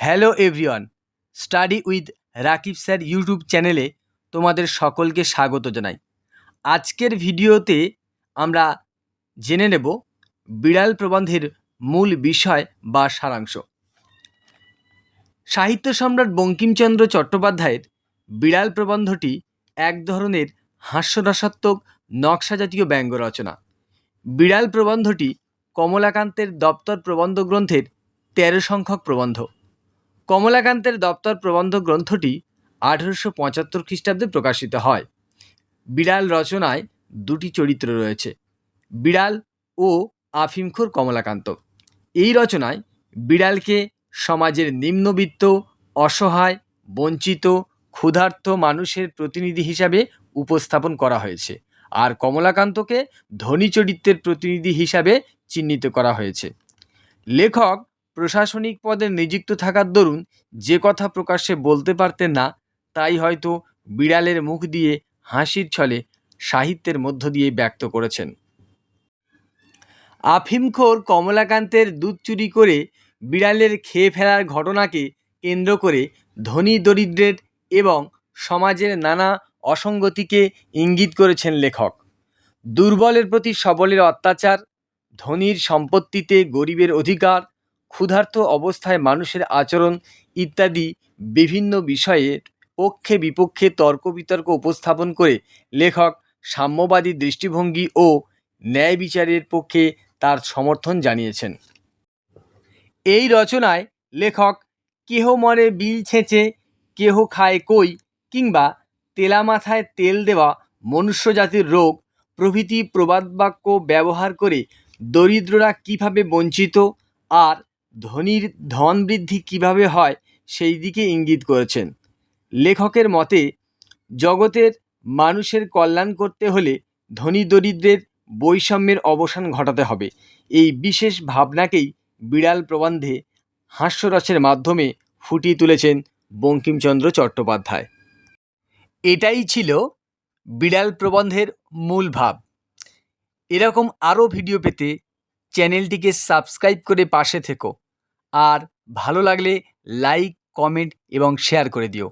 Hello everyone, study with Rakib sir YouTube চ্যানেলে তোমাদের সকলকে স্বাগত জানাই। আজকের ভিডিওতে আমরা জেনে নেব বিড়াল প্রবন্ধের মূল বিষয় বা সারাংশ। সাহিত্য সম্রাট বঙ্কিমচন্দ্র চট্টোপাধ্যায়ের বিড়াল প্রবন্ধটি এক ধরনের হাস্যরসাত্মক নকশা জাতীয় ব্যঙ্গ রচনা। বিড়াল প্রবন্ধটি কমলাকান্তের দপ্তর প্রবন্ধ গ্রন্থের তেরো সংখ্যক প্রবন্ধ। কমলাকান্তের দপ্তর প্রবন্ধ গ্রন্থটি আঠেরোশো পঁচাত্তর খ্রিস্টাব্দে প্রকাশিত হয়। বিড়াল রচনায় দুটি চরিত্র রয়েছে, বিড়াল ও আফিমখোর কমলাকান্ত। এই রচনায় বিড়ালকে সমাজের নিম্নবিত্ত, অসহায়, বঞ্চিত, ক্ষুধার্ত মানুষের প্রতিনিধি হিসাবে উপস্থাপন করা হয়েছে আর কমলাকান্তকে ধনী চরিত্রের প্রতিনিধি হিসাবে চিহ্নিত করা হয়েছে। লেখক প্রশাসনিক পদে নিযুক্ত থাকার দরুন যে কথা প্রকাশ্যে বলতে পারতেন না, তাই হয়তো বিড়ালের মুখ দিয়ে হাসির ছলে সাহিত্যের মধ্য দিয়ে ব্যক্ত করেছেন। আফিমখোর কমলাকান্তের দুধ চুরি করে বিড়ালের খেয়ে ফেলার ঘটনাকে কেন্দ্র করে ধনী দরিদ্রের এবং সমাজের নানা অসঙ্গতিকে ইঙ্গিত করেছেন লেখক। দুর্বলের প্রতি সবলের অত্যাচার, ধনীর সম্পত্তিতে গরিবের অধিকার ক্ষুধার্ত অবস্থায় মানুষের আচরণ ইত্যাদি বিভিন্ন বিষয়ের পক্ষে বিপক্ষে তর্ক বিতর্ক উপস্থাপন করে লেখক, সাম্যবাদী দৃষ্টিভঙ্গি ও ন্যায় বিচারের পক্ষে তার সমর্থন জানিয়েছেন। এই রচনায় লেখক, কেহ মরে বিল ছেঁচে, কেহ খায় কই কিংবা তেলা মাথায় তেল দেওয়া মনুষ্যজাতির রোগ প্রভৃতি প্রবাদবাক্য ব্যবহার করে দরিদ্ররা কীভাবে বঞ্চিত, আর ধনীর ধন বৃদ্ধি কীভাবে হয় সেই দিকে ইঙ্গিত করেছেন। লেখকের মতে, জগতের মানুষের কল্যাণ করতে হলে ধনী দরিদ্রের বৈষম্যের অবসান ঘটাতে হবে। এই বিশেষ ভাবনাকেই বিড়াল প্রবন্ধে হাস্যরসের মাধ্যমে ফুটিয়ে তুলেছেন বঙ্কিমচন্দ্র চট্টোপাধ্যায়। এটাই ছিল বিড়াল প্রবন্ধের মূল ভাব। এরকম আরও ভিডিও পেতে চ্যানেলটিকে সাবস্ক্রাইব করে পাশে থেকো। আর ভালো লাগলে লাইক কমেন্ট এবং শেয়ার করে দিও।